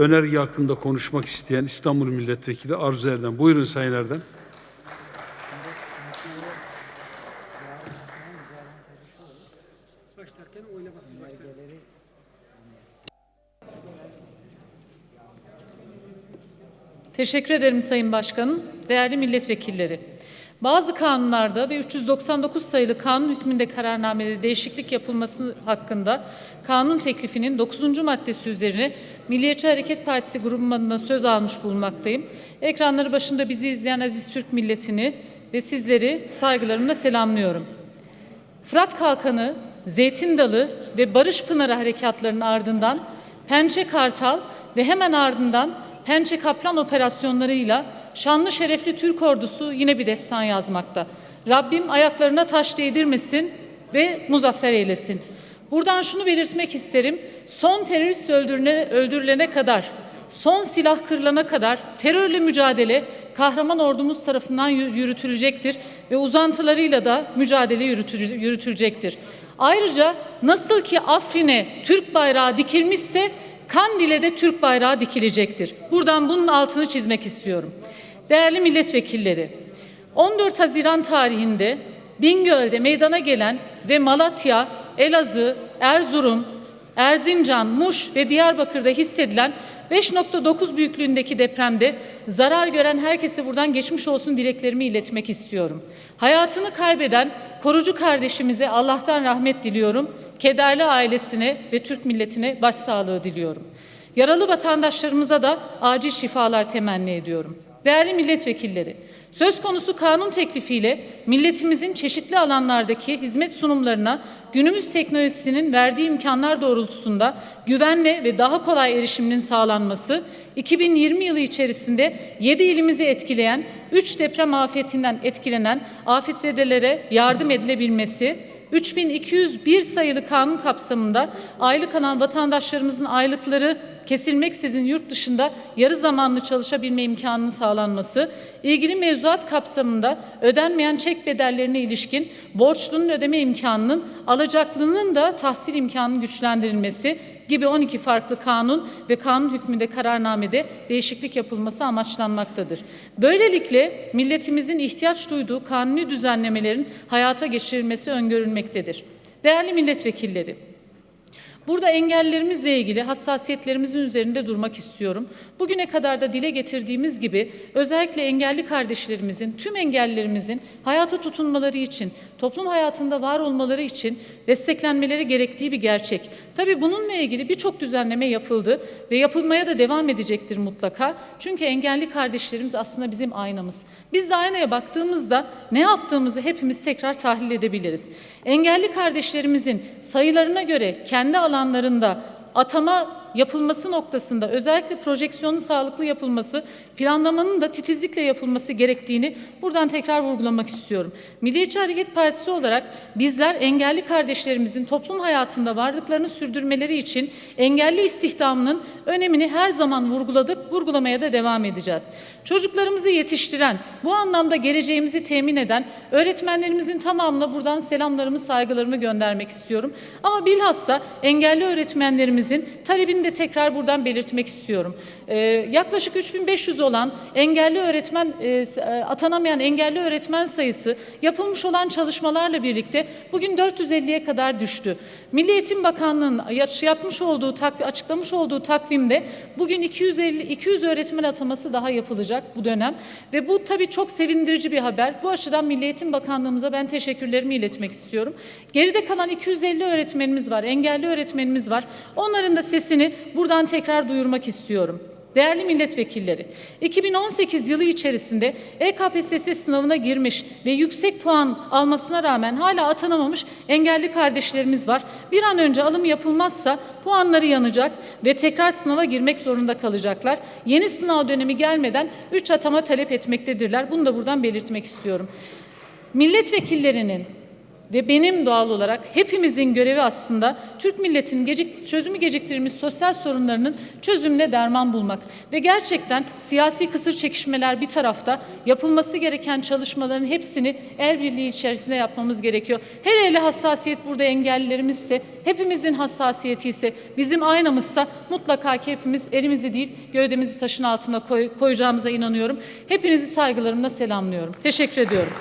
Önerge hakkında konuşmak isteyen İstanbul Milletvekili Arzu Erdem. Buyurun Sayın Erdem. Teşekkür ederim Sayın Başkanım. Değerli milletvekilleri. Bazı kanunlarda ve 399 sayılı kanun hükmünde kararnamede değişiklik yapılması hakkında kanun teklifinin 9. maddesi üzerine Milliyetçi Hareket Partisi grubundan söz almış bulunmaktayım. Ekranları başında bizi izleyen aziz Türk milletini ve sizleri saygılarımla selamlıyorum. Fırat Kalkanı, Zeytin Dalı ve Barış Pınarı harekatlarının ardından Pençe Kartal ve hemen ardından Pençe Kaplan operasyonlarıyla şanlı şerefli Türk ordusu yine bir destan yazmakta. Rabbim ayaklarına taş değdirmesin ve muzaffer eylesin. Buradan şunu belirtmek isterim. Son terörist öldürüne, öldürülene kadar, son silah kırılana kadar terörle mücadele kahraman ordumuz tarafından yü- yürütülecektir ve uzantılarıyla da mücadele yürütü- yürütülecektir. Ayrıca nasıl ki Afrin'e Türk bayrağı dikilmişse Kandil'e de Türk bayrağı dikilecektir. Buradan bunun altını çizmek istiyorum. Değerli milletvekilleri, 14 Haziran tarihinde Bingöl'de meydana gelen ve Malatya, Elazığ, Erzurum, Erzincan, Muş ve Diyarbakır'da hissedilen 5.9 büyüklüğündeki depremde zarar gören herkese buradan geçmiş olsun dileklerimi iletmek istiyorum. Hayatını kaybeden korucu kardeşimize Allah'tan rahmet diliyorum. Kederli ailesine ve Türk milletine başsağlığı diliyorum. Yaralı vatandaşlarımıza da acil şifalar temenni ediyorum. Değerli milletvekilleri, söz konusu kanun teklifiyle milletimizin çeşitli alanlardaki hizmet sunumlarına günümüz teknolojisinin verdiği imkanlar doğrultusunda güvenle ve daha kolay erişiminin sağlanması, 2020 yılı içerisinde 7 ilimizi etkileyen 3 deprem afetinden etkilenen afetzedelere yardım edilebilmesi, 3201 sayılı kanun kapsamında aylık alan vatandaşlarımızın aylıkları kesilmeksizin yurt dışında yarı zamanlı çalışabilme imkanının sağlanması, ilgili mevzuat kapsamında ödenmeyen çek bedellerine ilişkin borçlunun ödeme imkanının, alacaklının da tahsil imkanının güçlendirilmesi gibi 12 farklı kanun ve kanun hükmünde kararnamede değişiklik yapılması amaçlanmaktadır. Böylelikle milletimizin ihtiyaç duyduğu kanuni düzenlemelerin hayata geçirilmesi öngörülmektedir. Değerli milletvekilleri, Burada engellerimizle ilgili hassasiyetlerimizin üzerinde durmak istiyorum. Bugüne kadar da dile getirdiğimiz gibi özellikle engelli kardeşlerimizin, tüm engellilerimizin hayata tutunmaları için, toplum hayatında var olmaları için desteklenmeleri gerektiği bir gerçek. Tabii bununla ilgili birçok düzenleme yapıldı ve yapılmaya da devam edecektir mutlaka. Çünkü engelli kardeşlerimiz aslında bizim aynamız. Biz de aynaya baktığımızda ne yaptığımızı hepimiz tekrar tahlil edebiliriz. Engelli kardeşlerimizin sayılarına göre kendi alanlarında atama yapılması noktasında özellikle projeksiyonun sağlıklı yapılması, planlamanın da titizlikle yapılması gerektiğini buradan tekrar vurgulamak istiyorum. Milliyetçi Hareket Partisi olarak bizler engelli kardeşlerimizin toplum hayatında varlıklarını sürdürmeleri için engelli istihdamının önemini her zaman vurguladık, vurgulamaya da devam edeceğiz. Çocuklarımızı yetiştiren, bu anlamda geleceğimizi temin eden öğretmenlerimizin tamamına buradan selamlarımı, saygılarımı göndermek istiyorum. Ama bilhassa engelli öğretmenlerimizin talebini de tekrar buradan belirtmek istiyorum. Ee, yaklaşık 3500 olan engelli öğretmen, e, e, atanamayan engelli öğretmen sayısı yapılmış olan çalışmalarla birlikte bugün 450'ye kadar düştü. Milli Eğitim Bakanlığı'nın ya- yapmış olduğu, açıklamış olduğu takvimde bugün 250 200 öğretmen ataması daha yapılacak bu dönem ve bu tabii çok sevindirici bir haber. Bu açıdan Milli Eğitim Bakanlığımıza ben teşekkürlerimi iletmek istiyorum. Geride kalan 250 öğretmenimiz var, engelli öğretmenimiz var. Onların da sesini buradan tekrar duyurmak istiyorum. Değerli milletvekilleri, 2018 yılı içerisinde EKPSS sınavına girmiş ve yüksek puan almasına rağmen hala atanamamış engelli kardeşlerimiz var. Bir an önce alım yapılmazsa puanları yanacak ve tekrar sınava girmek zorunda kalacaklar. Yeni sınav dönemi gelmeden 3 atama talep etmektedirler. Bunu da buradan belirtmek istiyorum. Milletvekillerinin ve benim doğal olarak hepimizin görevi aslında Türk milletinin gecik, çözümü geciktirilmiş sosyal sorunlarının çözümüne derman bulmak. Ve gerçekten siyasi kısır çekişmeler bir tarafta yapılması gereken çalışmaların hepsini el birliği içerisinde yapmamız gerekiyor. Her ele hassasiyet burada engellilerimizse, hepimizin hassasiyeti ise, bizim aynamızsa mutlaka ki hepimiz elimizi değil gövdemizi taşın altına koy, koyacağımıza inanıyorum. Hepinizi saygılarımla selamlıyorum. Teşekkür ediyorum.